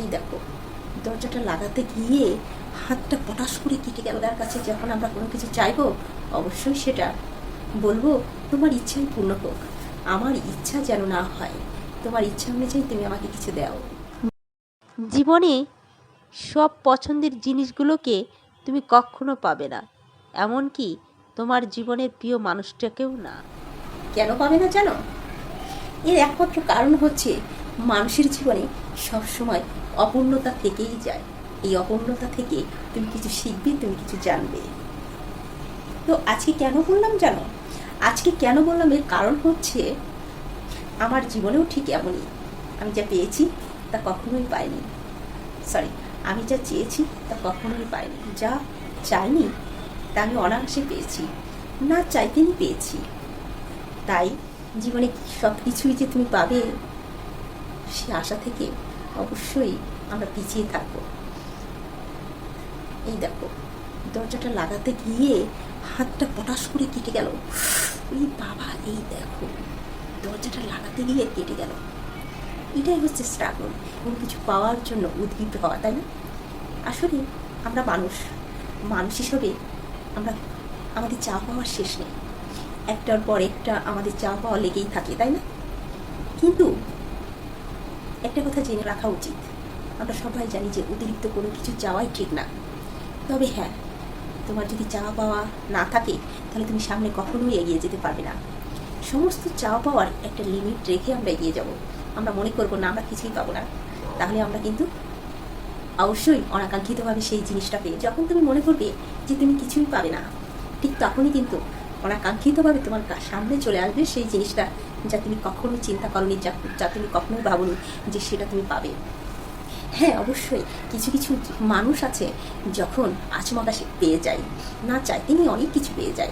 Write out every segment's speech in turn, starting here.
এই দেখো দরজাটা লাগাতে গিয়ে হাতটা পটাশ করে কেটে গেল তার কাছে যখন আমরা কোনো কিছু চাইব অবশ্যই সেটা বলব তোমার ইচ্ছাই পূর্ণ হোক। আমার ইচ্ছা যেন না হয়। তোমার ইচ্ছা অনুযায়ী তুমি আমাকে কিছু দাও। জীবনে সব পছন্দের জিনিসগুলোকে তুমি কখনো পাবে না। এমনকি তোমার জীবনের প্রিয় মানুষটাকেও না। কেন পাবে না জানো? এর একমাত্র কারণ হচ্ছে মানুষের জীবনে সবসময় অপূর্ণতা থেকেই যায়। এই অপূর্ণতা থেকে তুমি কিছু শিখবে, তুমি কিছু জানবে। তো আজকে কেন বললাম জানো? আজকে কেন বললাম এর কারণ হচ্ছে, আমার জীবনেও ঠিক এমনই। আমি যা পেয়েছি তা কখনোই পাইনি। সরি আমি যা চেয়েছি তা কখনোই পাইনি। যা চাইনি তা আমি অনায়াসে পেয়েছি। না চাইতেই পেয়েছি। তাই জীবনে সব কিছুই যে তুমি পাবে সে আশা থেকে অবশ্যই আমরা পিছিয়ে থাকব। এই দেখো, দরজাটা লাগাতে গিয়ে হাতটা পটাশ করে কেটে গেল। ওই বাবা, এই দেখো, দরজাটা লাগাতে গিয়ে কেটে গেল। এটাই হচ্ছে স্ট্রাগল এবং কিছু পাওয়ার জন্য উদ্দীপ্ত হওয়া, তাই না? আসলে আমরা মানুষ মানুষ হিসেবে আমরা, আমাদের চা পাওয়ার শেষ নেই। একটার পর একটা আমাদের চা পাওয়া লেগেই থাকে, তাই না? কিন্তু একটা কথা জেনে রাখা উচিত। আমরা সবাই জানি যে অতিরিক্ত কোনো কিছু চাওয়াই ঠিক না। তবে হ্যাঁ তোমার যদি চাওয়া পাওয়া না থাকে, তাহলে তুমি সামনে কখনোই এগিয়ে যেতে পারবে না। সমস্ত চাওয়া পাওয়ার একটা লিমিট রেখে আমরা এগিয়ে যাব। আমরা মনে করব, না, আমরা কিছুই পাবো না। তাহলে আমরা কিন্তু অবশ্যই অনাকাঙ্ক্ষিতভাবে সেই জিনিসটা পেয়ে, যখন তুমি মনে করবে যে তুমি কিছুই পাবে না, ঠিক তখনই কিন্তু অনাকাঙ্ক্ষিতভাবে তোমার সামনে চলে আসবে, সেই জিনিসটা যা তুমি কখনোই চিন্তা করনি, যা যা তুমি কখনোই ভাবনি যে সেটা তুমি পাবে। হ্যাঁ অবশ্যই। কিছু কিছু মানুষ আছে যখন আচমকা সে পেয়ে যায়। না চায়, তিনি অনেক কিছু পেয়ে যায়।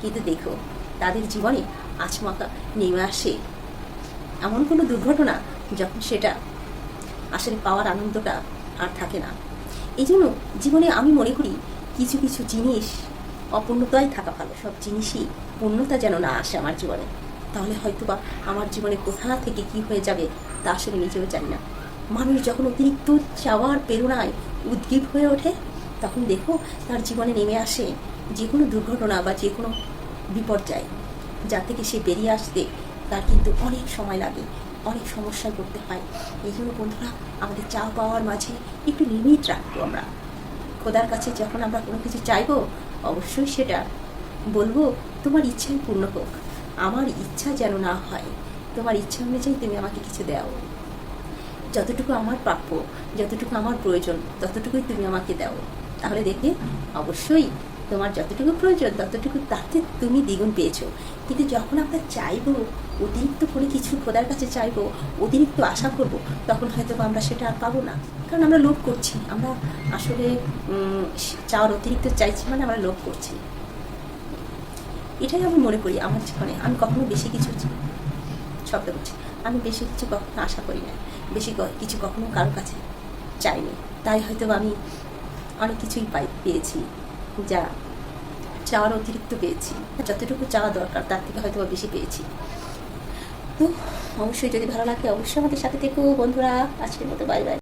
কিন্তু দেখো, তাদের জীবনে আচমকা নেমে আসে। এমন কোনো দুর্ঘটনা যখন সেটা আসলে পাওয়ার আনন্দটা আর থাকে না। এই জন্য জীবনে আমি মনে করি কিছু কিছু জিনিস অপূর্ণতায় থাকা ভালো। সব জিনিসই পূর্ণতা যেন না আসে আমার জীবনে। তাহলে হয়তো বা আমার জীবনে কোথা থেকে কি হয়ে যাবে তা আসলে নিজেও জানি না। মানুষ যখন অতিরিক্ত চাওয়ার প্রেরণায় উদ্গীব হয়ে ওঠে, তখন দেখো তার জীবনে নেমে আসে যে কোনো দুর্ঘটনা বা যে কোনো বিপর্যয়, যা থেকে সে বেরিয়ে আসতে তার কিন্তু অনেক সময় লাগে, অনেক সমস্যায় পড়তে হয়। এই জন্য বন্ধুরা, আমাদের চা পাওয়ার মাঝে একটু লিমিট রাখব আমরা। খোদার কাছে যখন আমরা কোনো কিছু চাইব অবশ্যই সেটা। বলব, তোমার ইচ্ছাই পূর্ণ হোক। আমার ইচ্ছা যেন না হয়, তোমার ইচ্ছা অনুযায়ী তুমি আমাকে কিছু দাও। যতটুকু আমার প্রাপ্য, যতটুকু আমার প্রয়োজন, ততটুকুই তুমি আমাকে দাও। তাহলে দেখবে, অবশ্যই তোমার যতটুকু প্রয়োজন, ততটুকু তাতে তুমি দ্বিগুণ পেয়েছ। কিন্তু যখন আমরা চাইব, অতিরিক্ত করে কিছু খোদার কাছে চাইব, অতিরিক্ত আশা করব, তখন হয়তো আমরা সেটা আর পাবো না। কারণ আমরা লোভ করছি। আমরা আসলে চাওয়ার অতিরিক্ত চাইছি মানে আমরা লোভ করছি। এটাই আমি মনে করি আমার জীবনে। আমি কখনো বেশি কিছু শব্দ করছি। আমি বেশি কিছু কখনো আশা করি না। বেশি কিছু কখনো কারোর কাছে চাইনি। তাই হয়তো আমি অনেক কিছুই পাই, পেয়েছি। যা চাওয়ার অতিরিক্ত পেয়েছি। যতটুকু চাওয়া দরকার, তার থেকে হয়তো বেশি পেয়েছি। তো অবশ্যই যদি ভালো লাগে, অবশ্যই আমাদের সাথে থেকো, বন্ধুরা। আজকের মতো বাই বাই।